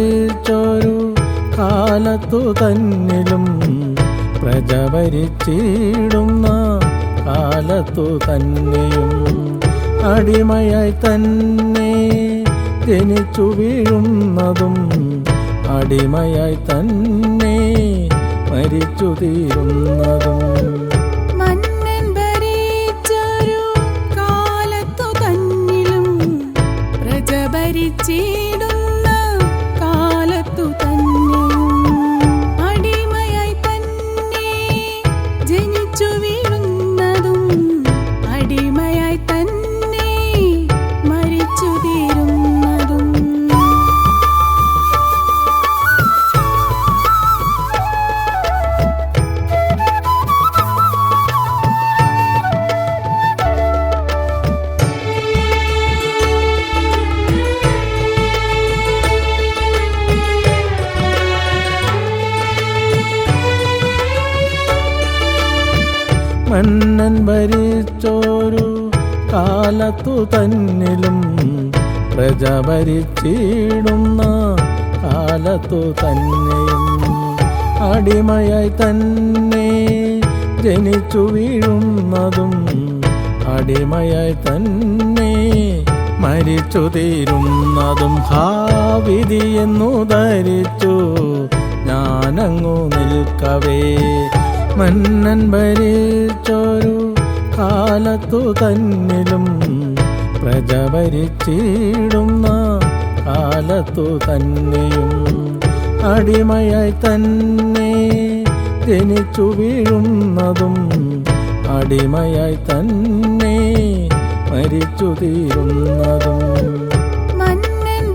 ഭരിച്ചൊരു കാലത്തു തന്നിലും പ്രജ ഭരിച്ചിടുന്ന കാലത്തു തന്നെയും അടിമയായി തന്നെ ജനിച്ചു വീഴുന്നതും അടിമയായി തന്നെ മരിച്ചു തീരുന്നതും. മന്നൻ മന്നൻ ഭരിച്ചോരു കാലത്തു തന്നിലും പ്രജ ഭരിച്ചിടുന്ന കാലത്തു തന്നെയും അടിമയായി തന്നെ ജനിച്ചു വീഴുന്നതും അടിമയായി തന്നെ മരിച്ചു തീരുന്നതും ഹാവിധി എന്നു ധരിച്ചു ഞാനങ്ങു നിൽക്കവേ മന്നൻ ഭരിച്ചൊരു കാലത്തു തന്നിലും പ്രജ ഭരിച്ചിടുന്ന കാലത്തു തന്നെയും. അടിമയായി തന്നെ ജനിച്ചു വീഴുന്നതും അടിമയായി തന്നെ മരിച്ചു തീരുന്നതും. മന്നൻ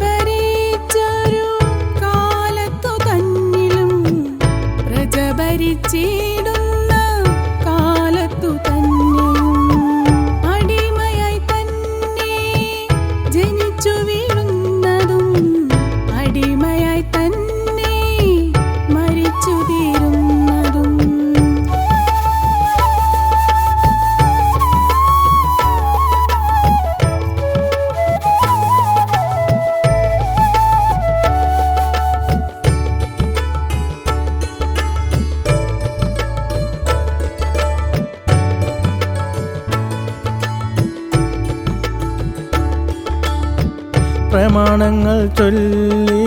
പ്രമാണങ്ങൾ ചൊല്ലി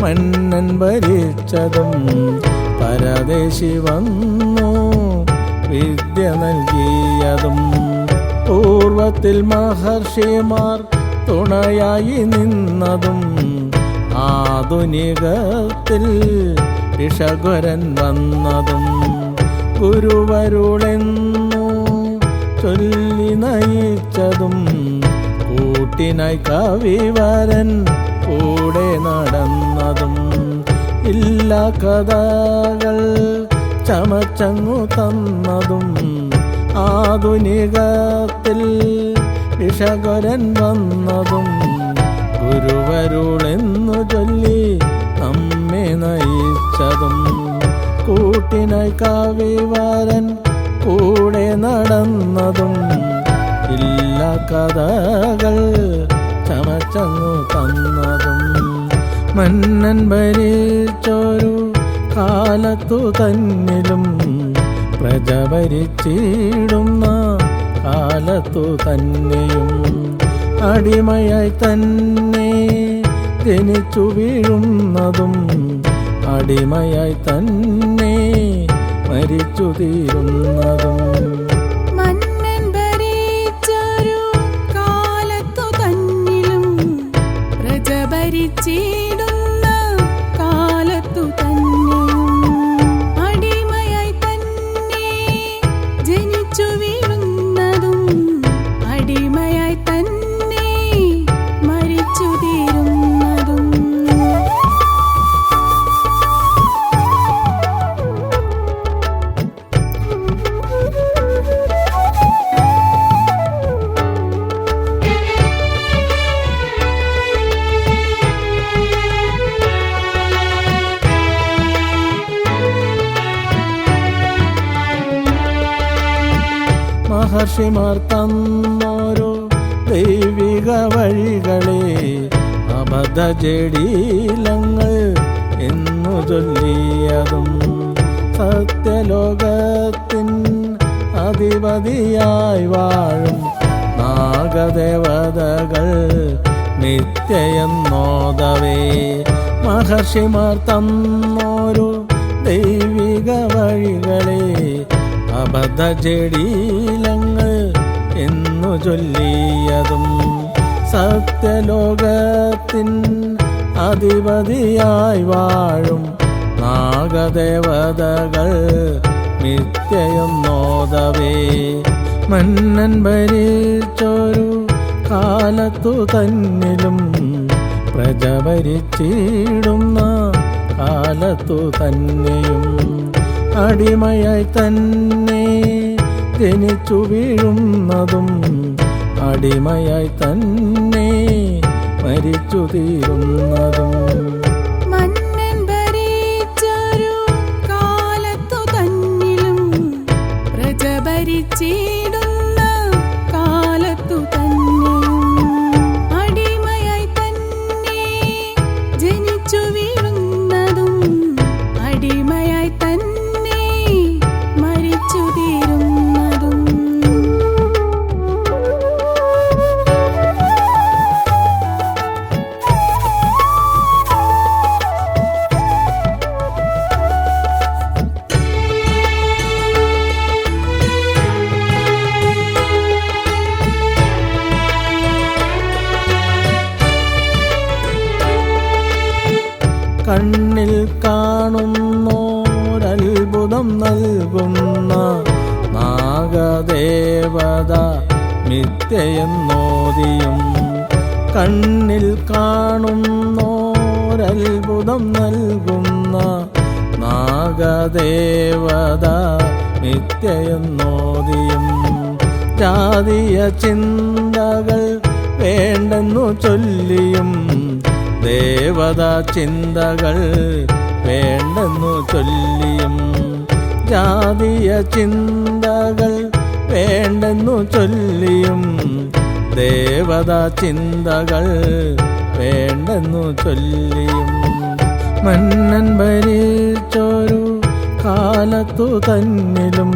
മന്നൻ ഭരിച്ചതും പരദേശി വന്നു വിദ്യ നൽകിയതും പൂർവത്തിൽ മഹർഷിമാർ തുണയായി നിന്നതും ആധുനികത്തിൽ വിഷഘരൻ വന്നതും ഗുരുവരുളെന്നു ചൊല്ലി നയിച്ചതും കൂട്ടിനായി കവിവരൻ കൂടെ നടന്നതും ഇല്ല കഥകൾ ചമച്ചങ്ങു തന്നതും ആധുനികത്തിൽ വിഷകരൻ വന്നതും ഗുരുവരുളെന്നു ചൊല്ലി നമ്മെ നയിച്ചതും കൂട്ടിനായി കവിവരൻ കൂടെ നടന്നതും ഇല്ല കഥകൾ ചമച്ചങ്ങു തന്നതും മന്നൻ ഭരിച്ചൊരു കാലത്തു തന്നിലും പ്രജ ഭരിച്ചിടുന്ന കാലത്തു തന്നെയും അടിമയായി തന്നെ ജനിച്ചു വീഴുന്നതും അടിമയായി തന്നെ മരിച്ചു തീരുന്നതും മഹർഷിമാർ തന്നോരോ ദൈവിക വഴികളെ അബദ്ധ ജഡീലങ്ങൾ എന്നു ചൊല്ലിയതും സത്യലോകത്തിൻ അധിപതിയായി വാഴും നാഗദേവതകൾ നിത്യയെന്നോദവേ. മഹർഷിമാർ തന്നോരു ദൈവിക വഴികളെ അബദ്ധജടീലങ്ങൾ എന്നു ചൊല്ലിയതും സത്യലോകത്തിൻ അധിപതിയായി വാഴും നാഗദേവതകൾ നിത്യയെന്നോദവേ മന്നൻ ഭരിച്ചൊരു കാലത്തു തന്നിലും പ്രജ ഭരിച്ചിടുന്ന കാലത്തു തന്നെയും അടിമയായി തന്നെ ജനിച്ചു വീഴുന്നതും അടിമയായി തന്നെ മരിച്ചു തീരുന്നതും. കാലത്തു തന്നിലും പ്രജ കണ്ണിൽ കാണുന്നോരത്ഭുതം നൽകുന്ന നാഗദേവത നിത്യയെന്നോതിയും ജാതീയ ചിന്തകൾ വേണ്ടെന്നു ചൊല്ലിയും ദേവത ചിന്തകൾ വേണ്ടെന്നു ചൊല്ലിയും ജാതീയ ചിന്തകൾ വേണ്ടെന്നു ചൊല്ലിയും ദേവത ചിന്തകൾ വേണ്ടെന്നു ചൊല്ലിയും മന്നൻ ഭരിച്ചൊരു കാലത്തു തന്നിലും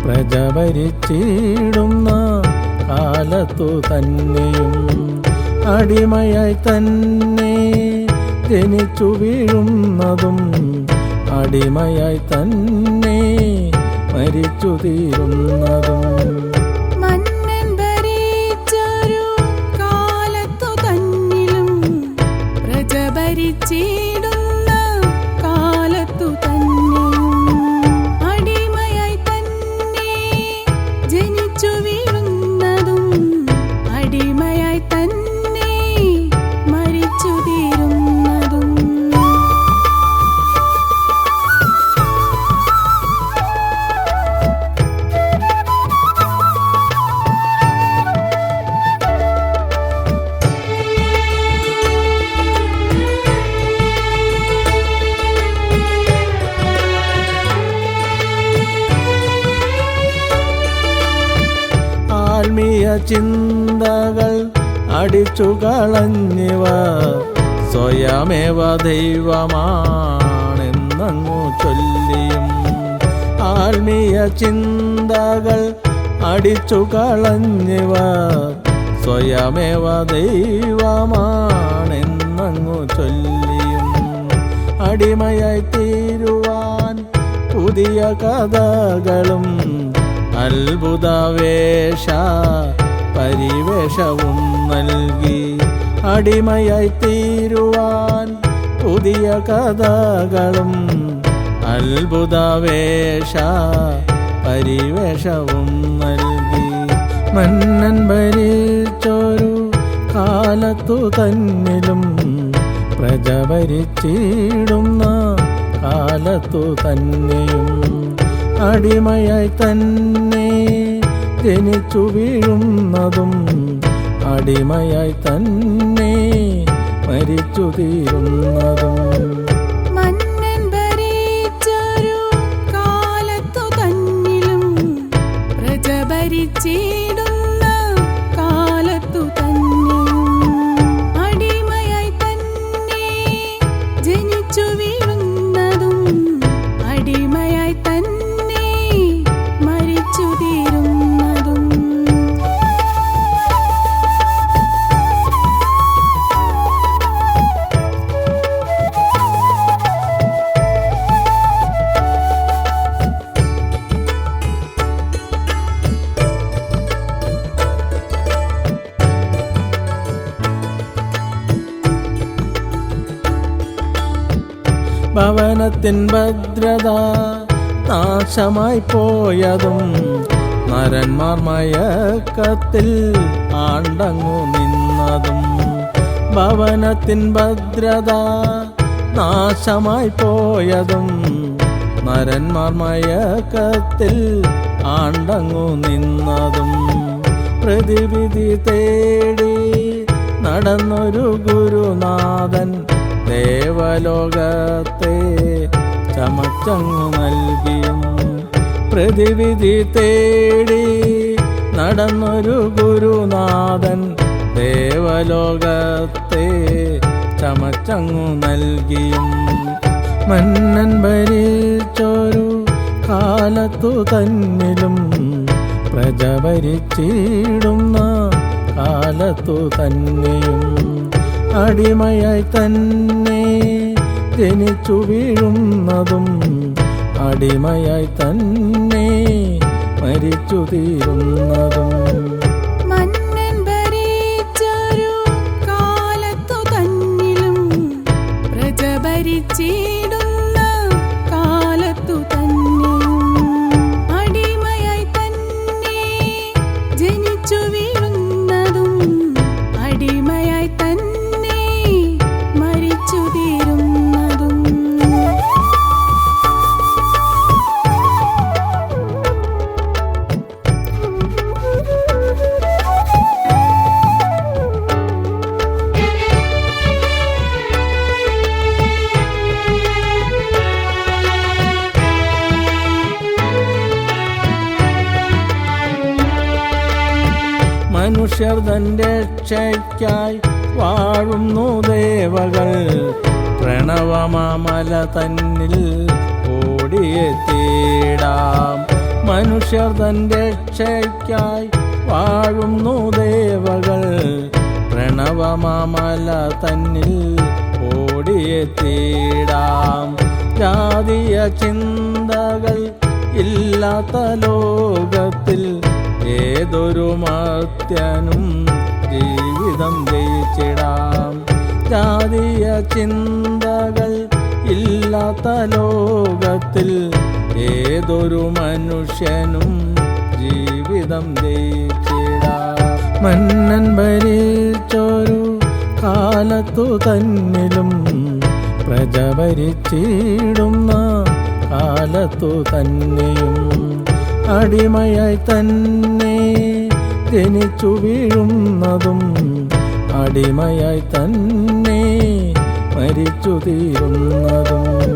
പ്രജ ഭരിച്ചിടുന്ന കാലത്തു തന്നെയും അടിമയായി തന്നെ ജനിച്ചു വീഴുന്നതും അടിമയായി തന്നെ മരിച്ചു തീരുന്നതും ജനിച്ചു ചിന്തകൾ അടിച്ചു കളഞ്ഞിവ. സ്വയമേവ ദൈവമാണെന്നങ്ങു ചൊല്ലിയും. ആത്മീയ ചിന്തകൾ അടിച്ചു കളഞ്ഞിവ. സ്വയമേവ ദൈവമാണെന്നങ്ങു ചൊല്ലിയും. അടിമയായി തീരുവാൻ പുതിയ കഥകളും അത്ഭുതവേഷ പരിവേഷവും നൽകി അടിമയായി തീരുവാൻ പുതിയ കഥകളും അത്ഭുതവേഷ പരിവേഷവും നൽകി. മന്നൻ ഭരിച്ചൊരു കാലത്തു തന്നിലും പ്രജ ഭരിച്ചിടുന്ന കാലത്തു തന്നെയും അടിമയായി തന്നെ ജനിച്ചു വീഴുന്നതും അടിമയായി തന്നെ മരിച്ചു തീരുന്നതും. കാലത്തു തന്നിലും പ്രജ ഭവനത്തിൻ ഭദ്രത നാശമായി പോയതും നരന്മാർ മയക്കത്തിൽ ആണ്ടങ്ങു നിന്നതും. ഭവനത്തിൻ ഭദ്രത നാശമായി പോയതും നരന്മാർ മയക്കത്തിൽ ആണ്ടങ്ങു നിന്നതും. പ്രതിവിധി തേടി നടന്നൊരു ഗുരുനാഥൻ ദേവലോകത്തെ ചമച്ചങ്ങു നൽകിയും പ്രതിവിധി തേടി നടന്നൊരു ഗുരുനാഥൻ ദേവലോകത്തെ ചമച്ചങ്ങു നൽകിയും. മന്നൻ ഭരിച്ചൊരു കാലത്തു തന്നിലും പ്രജ ഭരിച്ചിടുന്ന കാലത്തു തന്നെയും. അടിമയായി തന്നെ ജനിച്ചു വീഴുന്നതും അടിമയായി തന്നെ മരിച്ചു തീരുന്നതും. മന്നൻ മനുഷ്യർ തന്റെ രക്ഷയ്ക്കായി വാഴുന്നു ദേവകൾ. പ്രണവമാമല തന്നിൽ ഓടിയെത്തിയിടാം. മനുഷ്യർ തന്റെ രക്ഷയ്ക്കായി വാഴുന്നു ദേവകൾ. പ്രണവമാമല തന്നിൽ ഓടിയെത്തിയിടാം. ജാതീയ ചിന്തകൾ ഇല്ലാത്ത ലോകത്തിൽ ഏതൊരു മർത്യനും ജീവിതം ജയിച്ചിടാം. ജാതീയ ചിന്തകൾ ഇല്ലാത്ത ലോകത്തിൽ ഏതൊരു മനുഷ്യനും ജീവിതം ജയിച്ചിടാം. മന്നൻ ഭരിച്ചൊരു കാലത്തു തന്നിലും പ്രജ ഭരിച്ചിടുന്ന കാലത്തു തന്നെയും അടിമയായി തന്നെ ജനിച്ചു വീഴുന്നതും അടിമയായി തന്നെ മരിച്ചു തീരുന്നതും.